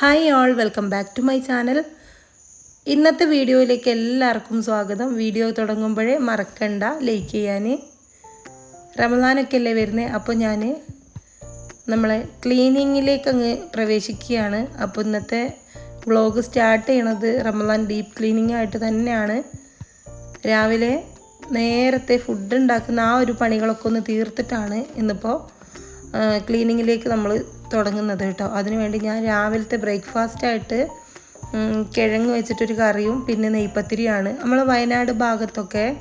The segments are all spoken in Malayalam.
Hi all welcome back to my channel ഇന്നത്തെ വീഡിയോയിലേക്ക് എല്ലാവർക്കും സ്വാഗതം. വീഡിയോ തുടങ്ങുമ്പോഴേ മറക്കണ്ട ലൈക്ക് ചെയ്യാൻ റമദാനൊക്കെ അല്ലേ വരുന്നത് അപ്പോൾ ഞാൻ നമ്മളെ ക്ലീനിങ്ങിലേക്ക് അങ്ങ് പ്രവേശിക്കുകയാണ്. അപ്പോൾ ഇന്നത്തെ വ്ളോഗ് സ്റ്റാർട്ട് ചെയ്യണത് റമദാൻ ഡീപ്പ് ക്ലീനിങ് ആയിട്ട് തന്നെയാണ്. രാവിലെ നേരത്തെ ഫുഡ് ഉണ്ടാക്കുന്ന ആ ഒരു പണികളൊക്കെ ഒന്ന് തീർത്തിട്ടാണ് ഇന്നിപ്പോൾ ക്ലീനിങ്ങിലേക്ക് നമ്മൾ തുടങ്ങുന്നത് കേട്ടോ. അതിനുവേണ്ടി ഞാൻ രാവിലത്തെ ബ്രേക്ക്ഫാസ്റ്റായിട്ട് കിഴങ്ങ് വെച്ചിട്ടൊരു കറിയും പിന്നെ നെയ്പ്പത്തിരിയാണ് നമ്മൾ വയനാട് ഭാഗത്തൊക്കെ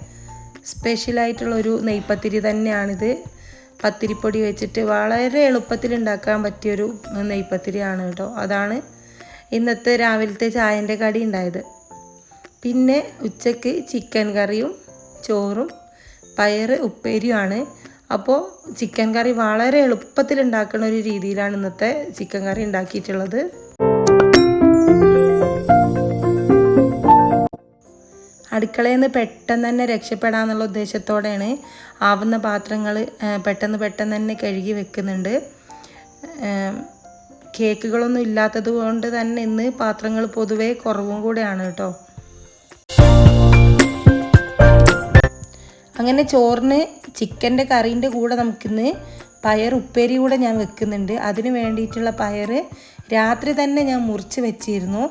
സ്പെഷ്യലായിട്ടുള്ളൊരു നെയ്പ്പത്തിരി തന്നെയാണിത്. പത്തിരിപ്പൊടി വെച്ചിട്ട് വളരെ എളുപ്പത്തിൽ ഉണ്ടാക്കാൻ പറ്റിയൊരു നെയ്പ്പത്തിരിയാണ് കേട്ടോ. അതാണ് ഇന്നത്തെ രാവിലത്തെ ചായന്റെ കടി ഉണ്ടായത്. പിന്നെ ഉച്ചയ്ക്ക് ചിക്കൻ കറിയും ചോറും പയറ് ഉപ്പേരിയുമാണ്. അപ്പോൾ ചിക്കൻ കറി വളരെ എളുപ്പത്തിൽ ഉണ്ടാക്കുന്ന ഒരു രീതിയിലാണ് ഇന്നത്തെ ചിക്കൻ കറി ഉണ്ടാക്കിയിട്ടുള്ളത്. അടുക്കളയിൽ നിന്ന് പെട്ടെന്ന് തന്നെ രക്ഷപ്പെടാമെന്നുള്ള ഉദ്ദേശത്തോടെയാണ് ആവുന്ന പാത്രങ്ങൾ പെട്ടെന്ന് പെട്ടെന്ന് തന്നെ കഴുകി വെക്കുന്നുണ്ട്. കേക്കുകളൊന്നും ഇല്ലാത്തത് കൊണ്ട് തന്നെ ഇന്ന് പാത്രങ്ങൾ പൊതുവേ കുറവും കൂടെയാണ് കേട്ടോ. അങ്ങനെ ചോറിന് ചിക്കന്റെ കറീന്റെ കൂടെ നമുക്കിന്ന് പയർ ഉപ്പേരി കൂടെ ഞാൻ വെക്കുന്നുണ്ട്. അതിന് വേണ്ടിയിട്ടുള്ള പയർ രാത്രി തന്നെ ഞാൻ മുറിച്ച് വെച്ചിരുന്നു.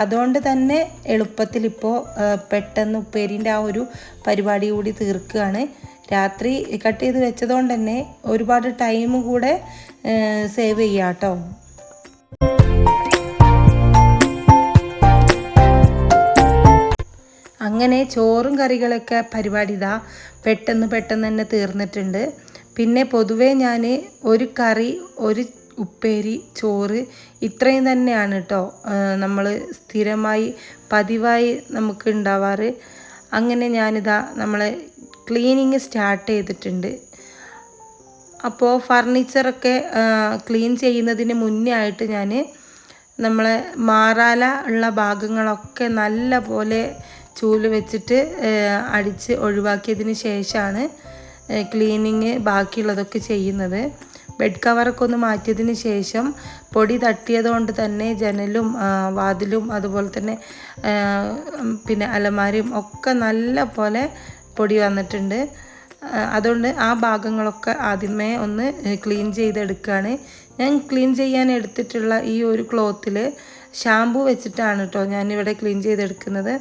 അതുകൊണ്ട് തന്നെ എളുപ്പത്തിൽ ഇപ്പോൾ പെട്ടെന്ന് ഉപ്പേരിന്റെ ആ ഒരു പരിപാടി കൂടി തീർക്കുകയാണ്. രാത്രി കട്ട് ചെയ്ത് വെച്ചതുകൊണ്ട് തന്നെ ഒരുപാട് ടൈമും കൂടെ സേവ് ചെയ്യാം കേട്ടോ. അങ്ങനെ ചോറും കറികളൊക്കെ പരിപാടി ഇതാ പെട്ടെന്ന് പെട്ടെന്ന് തന്നെ തീർന്നിട്ടുണ്ട്. പിന്നെ പൊതുവേ ഞാൻ ഒരു കറി ഒരു ഉപ്പേരി ചോറ് ഇത്രയും തന്നെയാണ് കേട്ടോ നമ്മൾ സ്ഥിരമായി പതിവായി നമുക്ക് ഉണ്ടാവാറ്. അങ്ങനെ ഞാനിതാ നമ്മളെ ക്ലീനിങ് സ്റ്റാർട്ട് ചെയ്തിട്ടുണ്ട്. അപ്പോൾ ഫർണിച്ചറൊക്കെ ക്ലീൻ ചെയ്യുന്നതിന് മുന്നേ ആയിട്ട് ഞാൻ നമ്മളെ മാറാല ഉള്ള ഭാഗങ്ങളൊക്കെ നല്ല പോലെ ചൂൽ വെച്ചിട്ട് അടിച്ച് ഒഴിവാക്കിയതിന് ശേഷമാണ് ക്ലീനിങ് ബാക്കിയുള്ളതൊക്കെ ചെയ്യുന്നത്. ബെഡ് കവറൊക്കെ ഒന്ന് മാറ്റിയതിന് ശേഷം പൊടി തട്ടിയതുകൊണ്ട് തന്നെ ജനലും വാതിലും അതുപോലെ തന്നെ പിന്നെ അലമാരയും ഒക്കെ നല്ല പോലെ പൊടി വന്നിട്ടുണ്ട്. അതുകൊണ്ട് ആ ഭാഗങ്ങളൊക്കെ ആദ്യമേ ഒന്ന് ക്ലീൻ ചെയ്തെടുക്കുകയാണ്. ഞാൻ ക്ലീൻ ചെയ്യാൻ എടുത്തിട്ടുള്ള ഈ ഒരു ക്ലോത്തിൽ ഷാമ്പു വെച്ചിട്ടാണ് കേട്ടോ ഞാനിവിടെ ക്ലീൻ ചെയ്തെടുക്കുന്നത്.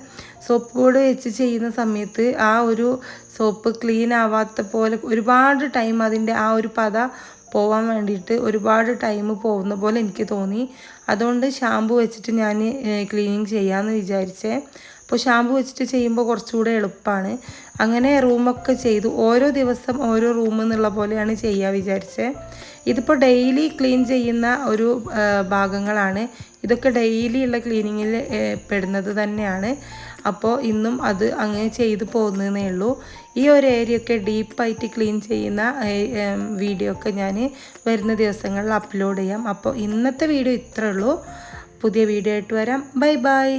സോപ്പ് ബോർഡ് വെച്ച് ചെയ്യുന്ന സമയത്ത് ആ ഒരു സോപ്പ് ക്ലീൻ ആവാത്ത പോലെ ഒരുപാട് ടൈം അതിന്റെ ആ ഒരു പത പോവാൻ വേണ്ടിയിട്ട് ഒരുപാട് ടൈം പോകുന്ന പോലെ എനിക്ക് തോന്നി. അതുകൊണ്ട് ഷാമ്പു വെച്ചിട്ട് ഞാൻ ക്ലീനിങ് ചെയ്യാമെന്ന് വിചാരിച്ചേ. അപ്പോൾ ഷാമ്പു വെച്ചിട്ട് ചെയ്യുമ്പോൾ കുറച്ചുകൂടെ എളുപ്പമാണ് അങ്ങനെ റൂമൊക്കെ ചെയ്തു. ഓരോ ദിവസം ഓരോ റൂം എന്നുള്ള പോലെയാണ് ചെയ്യുക വിചാരിച്ചത് ഇതിപ്പോൾ ഡെയിലി ക്ലീൻ ചെയ്യുന്ന ഒരു ഭാഗങ്ങളാണ്. ഇതൊക്കെ ഡെയിലി ഉള്ള ക്ലീനിങ്ങിൽ പെടുന്നത് തന്നെയാണ്. അപ്പോൾ ഇന്നും അത് അങ്ങനെ ചെയ്തു പോകുന്നതേ ഉള്ളൂ. ഈ ഒരു ഏരിയ ഒക്കെ ഡീപ്പായിട്ട് ക്ലീൻ ചെയ്യുന്ന വീഡിയോ ഒക്കെ ഞാൻ വരുന്ന ദിവസങ്ങളിൽ അപ്ലോഡ് ചെയ്യാം. അപ്പോൾ ഇന്നത്തെ വീഡിയോ ഇത്രേ ഉള്ളൂ. പുതിയ വീഡിയോ ആയിട്ട് വരാം. Bye bye